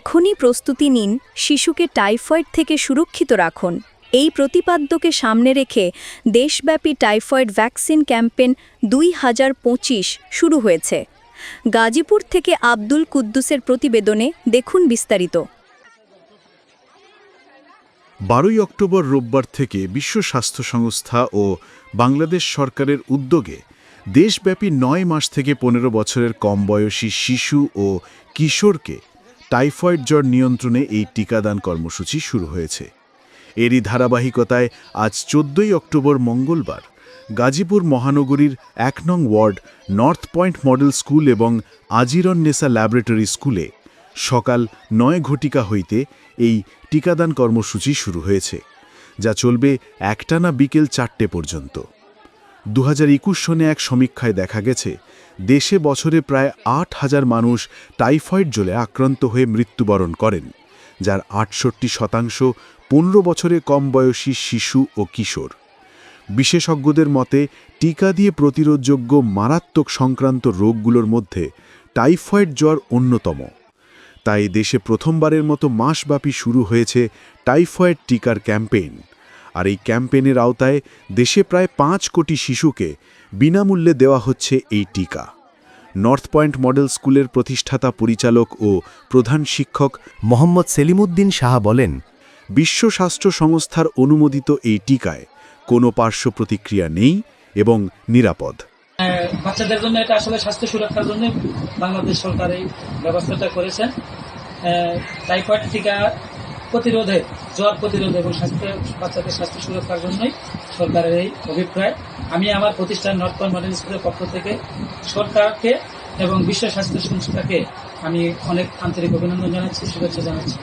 এখনই প্রস্তুতি নিন, শিশুকে টাইফয়েড থেকে সুরক্ষিত রাখুন। এই প্রতিপাদ্যকে সামনে রেখে দেশব্যাপী টাইফয়েড ভ্যাকসিন ক্যাম্পেন দুই হাজার পঁচিশ শুরু হয়েছে। গাজীপুর থেকে আব্দুল কুদ্দুসের প্রতিবেদনে দেখুন বিস্তারিত। বারোই অক্টোবর রোববার থেকে বিশ্ব স্বাস্থ্য সংস্থা ও বাংলাদেশ সরকারের উদ্যোগে দেশব্যাপী নয় মাস থেকে পনেরো বছরের কম বয়সী শিশু ও কিশোরকে টাইফয়েড জ্বর নিয়ন্ত্রণে এই টিকাদান কর্মসূচি শুরু হয়েছে। এরই ধারাবাহিকতায় আজ চোদ্দই অক্টোবর মঙ্গলবার গাজীপুর মহানগরীর এক নং ward, north point model school এবং আজিরন নেসা ল্যাবরেটরি স্কুলে সকাল নয় ঘটিকা হইতে এই টিকাদান কর্মসূচি শুরু হয়েছে, যা চলবে একটানা বিকেল চারটে পর্যন্ত। দু হাজার একুশ সনে এক সমীক্ষায় দেখা গেছে দেশে বছরে প্রায় আট হাজার মানুষ টাইফয়েড জ্বলে আক্রান্ত হয়ে মৃত্যুবরণ করেন, যার আটষট্টি শতাংশ পনেরো বছরে কম বয়সী শিশু ও কিশোর। বিশেষজ্ঞদের মতে, টিকা দিয়ে প্রতিরোধযোগ্য মারাত্মক সংক্রান্ত রোগগুলোর মধ্যে টাইফয়েড জ্বর অন্যতম। তাই দেশে প্রথমবারের মতো মাসব্যাপী শুরু হয়েছে টাইফয়েড টিকার ক্যাম্পেইন, আর এই ক্যাম্পেইনের আওতায় দেশে প্রায় পাঁচ কোটি শিশুকে বিনামূল্যে দেওয়া হচ্ছে এই টিকা। নর্থ পয়েন্ট মডেল স্কুলের প্রতিষ্ঠাতা পরিচালক ও প্রধান শিক্ষক মোহাম্মদ সেলিমুদ্দিন সাহা বলেন, বিশ্ব স্বাস্থ্য সংস্থার অনুমোদিত এই টিকায় কোনো পার্শ্ব প্রতিক্রিয়া নেই এবং নিরাপদ। বাচ্চাদের জন্য এটা আসলে স্বাস্থ্য সুরক্ষার জন্য বাংলাদেশ সরকার এই ব্যবস্থাটা করেছেন। টাইফয়েড টিকা প্রতিরোধে জ্বর প্রতিরোধ এবং স্বাস্থ্য, বাচ্চাদের স্বাস্থ্য সুরক্ষার জন্যই সরকারের এই অভিপ্রায়। আমি আমার প্রতিষ্ঠান নর্থন মডেল স্কুলের পক্ষ থেকে সরকারকে এবং বিশ্ব স্বাস্থ্য সংস্থাকে আমি অনেক আন্তরিক অভিনন্দন জানাচ্ছি, শুভেচ্ছা জানাচ্ছি।